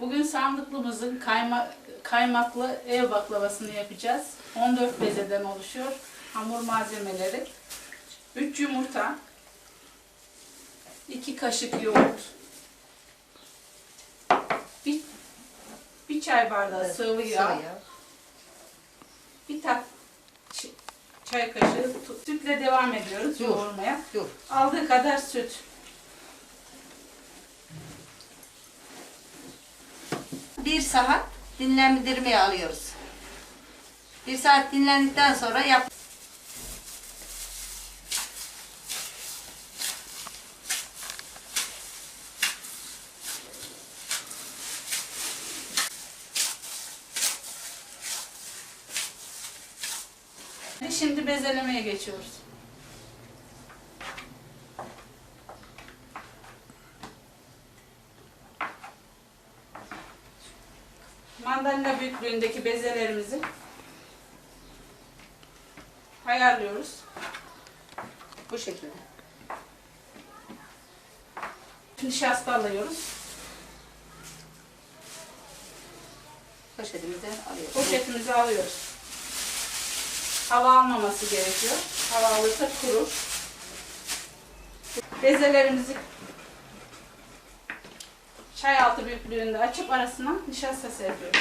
Bugün sandıklımızın kayma, kaymaklı ev baklavasını yapacağız. 14 bezeden oluşuyor. Hamur malzemeleri. 3 yumurta. 2 kaşık yoğurt. Bir, bir çay bardağı sıvı yağ. Bir tak ç- çay kaşığı sütle devam ediyoruz yoğurmaya. Aldığı kadar süt. Bir saat dinlendirmeye alıyoruz. Bir saat dinlendikten sonra yap. Şimdi bezelemeye geçiyoruz. Mandalina büyüklüğündeki bezelerimizi ayarlıyoruz. Bu şekilde. Nişasta alıyoruz. Poşetimize alıyoruz. Poşetimizi alıyoruz. Hava almaması gerekiyor. Hava alırsa kurur. Bezelerimizi çay altı büyüklüğünde açıp arasına nişasta serpiyoruz.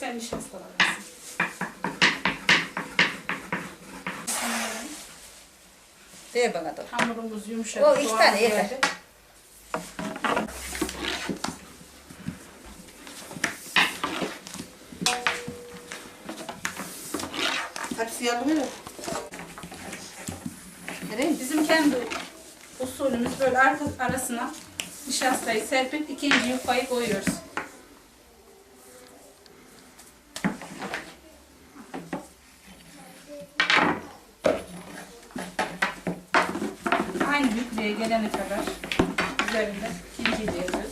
Sen nişasta alırsın. Ver bana da. Hamurumuz yumuşak. O iki tane yeter. Kaç siyahlı verir? Mi? Bizim kendi usulümüz böyle arka arasına nişastayı serpip ikinci yufayı koyuyoruz. Aynı büyüklüğe gelene kadar üzerinde ikinci de yazıyoruz.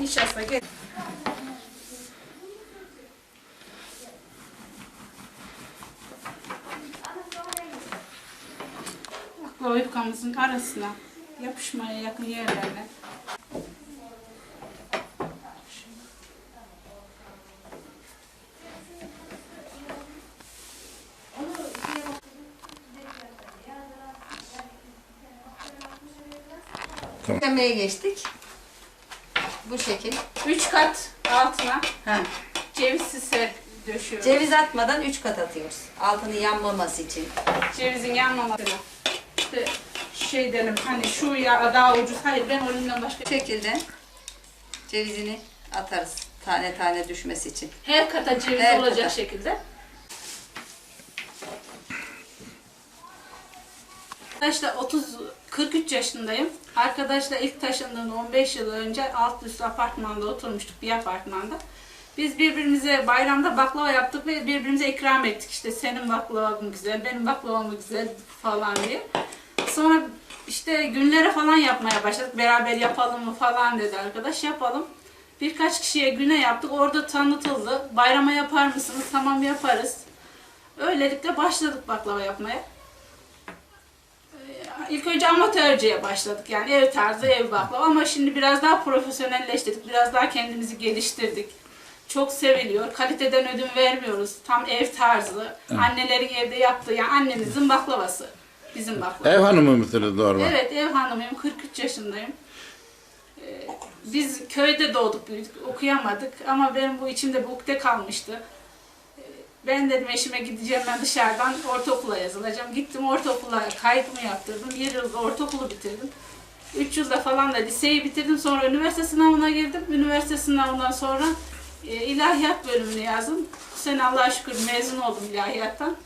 Nişasta gel. Baklava yufkamızın arasına yapışmaya yakın yerlerine Demeye geçtik. Bu şekil. üç kat altına Ha. cevizsiz ser döşüyoruz. Ceviz atmadan 3 kat atıyoruz. Altını yanmaması için. Cevizin yanmamasına. İşte şey derim hani şu ya daha ucuz. Hayır ben orijinden başka Bu şekilde cevizini atarız. Tane tane düşmesi için. her kata ceviz Her olacak kata. şekilde. Arkadaşlar 30 43 yaşındayım. Arkadaşla ilk taşındığında 15 yıl önce alt üst apartmanda oturmuştuk bir apartmanda. Biz birbirimize bayramda baklava yaptık ve birbirimize ikram ettik. İşte senin baklavan güzel, benim baklavam güzel falan diye. Sonra işte günlere falan yapmaya başladık. Beraber yapalım mı falan dedi arkadaş. Yapalım. Birkaç kişiye güne yaptık. Orada tanıtıldı. Bayrama yapar mısınız? Tamam yaparız. Öylelikle başladık baklava yapmaya. Ee, İlk önce amatörceye başladık. Yani ev tarzı ev baklava ama şimdi biraz daha profesyonelleştirdik. Biraz daha kendimizi geliştirdik. Çok seviliyor. Kaliteden ödün vermiyoruz. Tam ev tarzı. Annelerin evde yaptığı yani annemizin baklavası. Bizim baklava. Ev hanımı mısınız normal? Evet ev hanımıyım. 43 yaşındayım. Ee, Biz köyde doğduk büyüdük. Okuyamadık ama benim bu içimde bir ukde kalmıştı. Ee, Ben dedim eşime gideceğim ben dışarıdan ortaokula yazılacağım. Gittim ortaokula kaydımı yaptırdım. Bir yıl ortaokulu bitirdim. 3 yılda falan da liseyi bitirdim. Sonra üniversite sınavına girdim. Üniversite sınavından sonra e, ilahiyat bölümünü yazdım. Bu sene Allah'a şükür mezun oldum ilahiyattan.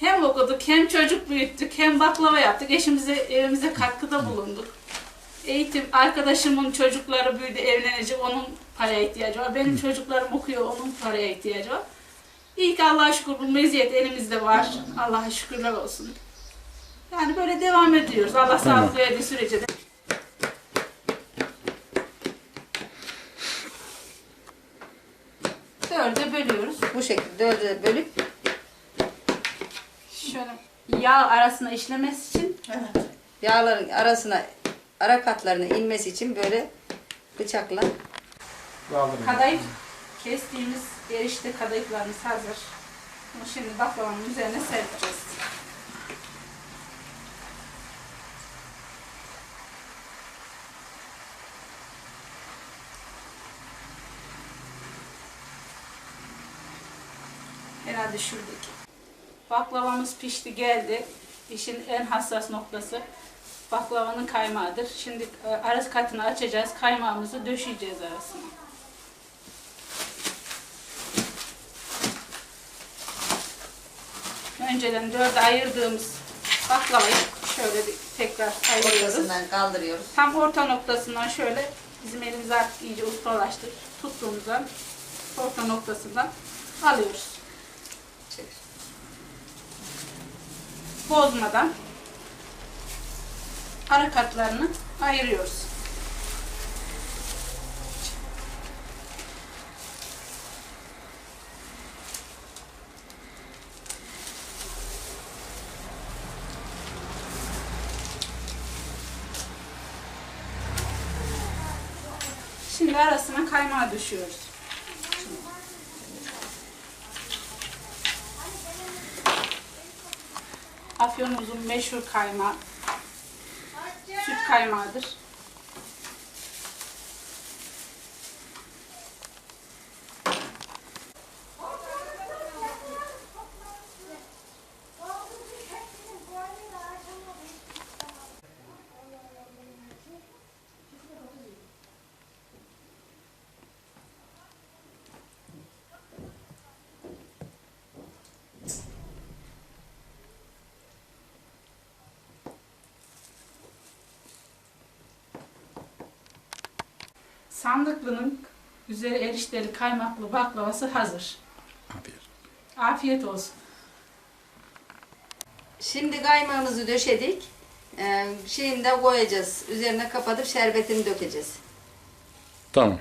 Hem okuduk, hem çocuk büyüttük, hem baklava yaptık. Eşimize, evimize katkıda bulunduk. Eğitim, arkadaşımın çocukları büyüdü, evlenecek, onun paraya ihtiyacı var. Benim çocuklarım okuyor, onun paraya ihtiyacı var. İyi ki Allah'a şükür bu meziyet elimizde var. Allah'a şükürler olsun. Yani böyle devam ediyoruz. Allah sağlık verdiği sürece de. Dörde bölüyoruz. Bu şekilde dörde bölüp şöyle yağ arasına işlemesi için Evet. Yağların arasına, ara katlarına inmesi için böyle bıçakla kadayıf kestiğimiz erişte kadayıflarımız hazır. Bunu şimdi baklavanın üzerine serpeceğiz. Herhalde şuradaki. Baklavamız pişti geldi. İşin en hassas noktası baklavanın kaymağıdır. Şimdi e, arası katını açacağız. Kaymağımızı döşeyeceğiz arasına. Önceden dörde ayırdığımız baklavayı şöyle bir tekrar ayırıyoruz. ortasından kaldırıyoruz. Tam orta noktasından şöyle bizim elimiz artık iyice ustalaştı. Tuttuğumuzdan orta noktasından alıyoruz. Bozmadan ara katlarını ayırıyoruz. Şimdi arasına kaymağı düşüyoruz. Afyonumuzun meşhur kaymağı süt kaymağıdır. Sandıklı'nın üzeri erişteli kaymaklı baklavası hazır. Afiyet. Afiyet olsun. Şimdi kaymağımızı döşedik. Ee, şimdi de koyacağız. Üzerine kapatıp şerbetini dökeceğiz. Tamam.